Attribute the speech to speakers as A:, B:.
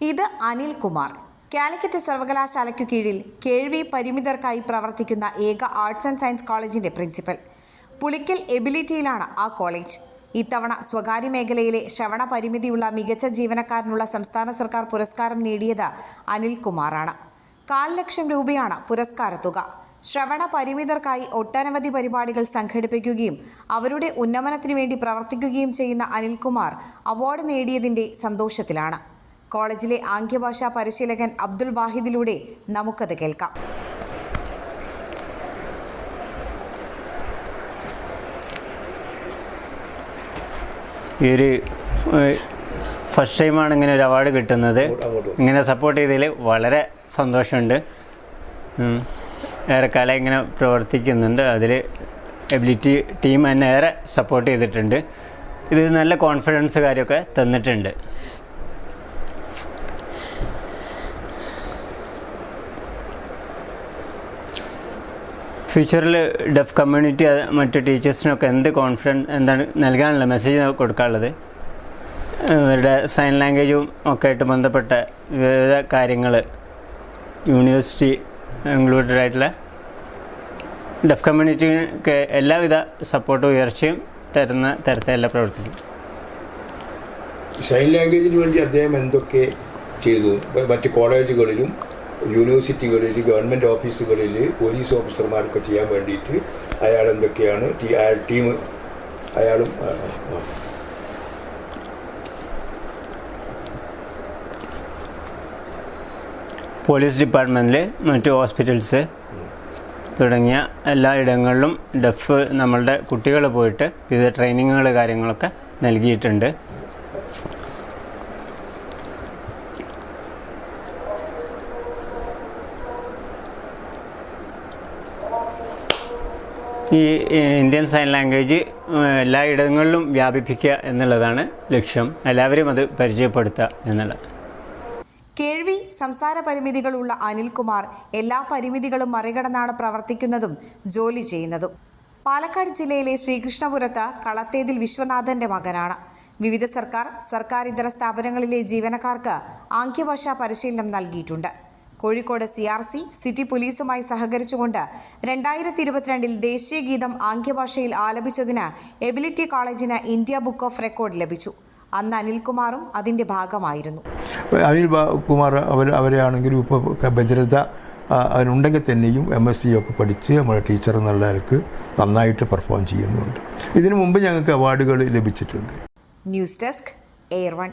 A: ഇത് അനിൽ കുമാർ. കാലിക്കറ്റ് സർവകലാശാലയ്ക്കു കീഴിൽ കേൾവി പരിമിതർക്കായി പ്രവർത്തിക്കുന്ന ഏക ആർട്സ് ആൻഡ് സയൻസ് കോളേജിന്റെ പ്രിൻസിപ്പൽ. പുളിക്കൽ എബിലിറ്റിയിലാണ് ആ കോളേജ്. ഇത്തവണ സ്വകാര്യ മേഖലയിലെ ശ്രവണ പരിമിതിയുള്ള മികച്ച ജീവനക്കാരനുള്ള സംസ്ഥാന സർക്കാർ പുരസ്കാരം നേടിയത് അനിൽകുമാറാണ് കാൽ ലക്ഷം രൂപയാണ് പുരസ്കാര തുക. ശ്രവണ പരിമിതർക്കായി ഒട്ടനവധി പരിപാടികൾ സംഘടിപ്പിക്കുകയും അവരുടെ ഉന്നമനത്തിനു വേണ്ടി പ്രവർത്തിക്കുകയും ചെയ്യുന്ന അനിൽകുമാർ അവാർഡ് നേടിയതിന്റെ സന്തോഷത്തിലാണ്. കോളേജിലെ ആംഗ്യഭാഷാ പരിശീലകൻ അബ്ദുൽ വാഹിദിലൂടെ നമുക്കത് കേൾക്കാം.
B: ഈ ഒരു ഫസ്റ്റ് ടൈമാണ് ഇങ്ങനെ ഒരു അവാർഡ് കിട്ടുന്നത്. ഇങ്ങനെ സപ്പോർട്ട് ചെയ്തതിൽ വളരെ സന്തോഷമുണ്ട്. ഏറെ ഏറെക്കാലം ഇങ്ങനെ പ്രവർത്തിക്കുന്നുണ്ട്. അതിൽ എബിലിറ്റി ടീം എന്നെ ഏറെ സപ്പോർട്ട് ചെയ്തിട്ടുണ്ട്. ഇത് നല്ല കോൺഫിഡൻസ് കാര്യമൊക്കെ തന്നിട്ടുണ്ട്. ഫ്യൂച്ചറിൽ ഡെഫ് കമ്മ്യൂണിറ്റി മറ്റ് ടീച്ചേഴ്സിനൊക്കെ എന്ത് കോൺഫിഡൻസ് എന്താണ് നൽകാനുള്ള മെസ്സേജ് കൊടുക്കാനുള്ളത്? ഇവരുടെ സൈൻ ലാംഗ്വേജും ഒക്കെ ആയിട്ട് ബന്ധപ്പെട്ട വിവിധ കാര്യങ്ങൾ യൂണിവേഴ്സിറ്റി ഇൻക്ലൂഡഡ് ആയിട്ടുള്ള ഡെഫ് കമ്മ്യൂണിറ്റിക്ക് എല്ലാവിധ സപ്പോർട്ടും ഉയർച്ചയും തരുന്ന തരത്തിലെല്ലാം പ്രവർത്തിക്കും
C: സൈൻ ലാംഗ്വേജിന് വേണ്ടി അദ്ദേഹം എന്തൊക്കെ ചെയ്തു? മറ്റ് കോളേജുകളിലും യൂണിവേഴ്സിറ്റികളിൽ ഗവൺമെന്റ് ഓഫീസുകളിൽ പോലീസ് ഓഫീസർമാരൊക്കെ ചെയ്യാൻ വേണ്ടിയിട്ട് അയാൾ എന്തൊക്കെയാണ് ടീ- അയാൾ ടീം അയാളും.
B: പോലീസ് ഡിപ്പാർട്ട്മെന്റിൽ മറ്റ് ഹോസ്പിറ്റൽസ് തുടങ്ങിയ എല്ലാ ഇടങ്ങളിലും ഡെഫ് നമ്മളുടെ കുട്ടികൾ പോയിട്ട് വിവിധ ട്രെയിനിങ്ങുകൾ കാര്യങ്ങളൊക്കെ നൽകിയിട്ടുണ്ട് ഈ ഇന്ത്യൻ സൈൻ ലാംഗ്വേജ് എല്ലായിടങ്ങളിലും വ്യാപിപ്പിക്കുക എന്നുള്ളതാണ് ലക്ഷ്യം. എല്ലാവരും അത് പരിചയപ്പെടുത്തുക എന്നുള്ളത്.
A: കേൾവി സംസാര പരിമിതികളുള്ള അനിൽകുമാർ എല്ലാ പരിമിതികളും മറികടന്നാണ് പ്രവർത്തിക്കുന്നതും ജോലി ചെയ്യുന്നതും. പാലക്കാട് ജില്ലയിലെ ശ്രീകൃഷ്ണപുരത്ത് കളത്തേതിൽ വിശ്വനാഥന്റെ മകനാണ്. വിവിധ സർക്കാർ സർക്കാർ ഇതര സ്ഥാപനങ്ങളിലെ ജീവനക്കാർക്ക് ആംഗ്യഭാഷാ പരിശീലനം നൽകിയിട്ടുണ്ട്. Kozhikode C R C city പോലീസുമായി സഹകരിച്ചുകൊണ്ട് രണ്ടായിരത്തി ഇരുപത്തിരണ്ടിൽ ദേശീയ ഗീതം ആംഗ്യഭാഷയിൽ ആലപിച്ചതിന് എബിലിറ്റി കോളേജിന് ഇന്ത്യ ബുക്ക് ഓഫ് റെക്കോർഡ് ലഭിച്ചു. അന്ന് അനിൽകുമാറും അതിന്റെ ഭാഗമായിരുന്നു.
C: അനിൽ കുമാർ അവർ അവരെയാണെങ്കിലും ഇപ്പോൾ ഭദ്രത അവനുണ്ടെങ്കിൽ തന്നെയും എം എസ് സി ഒക്കെ പഠിച്ച് നമ്മുടെ ടീച്ചർ എന്നുള്ളവർക്ക് നന്നായിട്ട് പെർഫോം ചെയ്യുന്നുണ്ട്. ഇതിനു മുമ്പ് ഞങ്ങൾക്ക് അവാർഡുകൾ ലഭിച്ചിട്ടുണ്ട്.
A: News desk air one.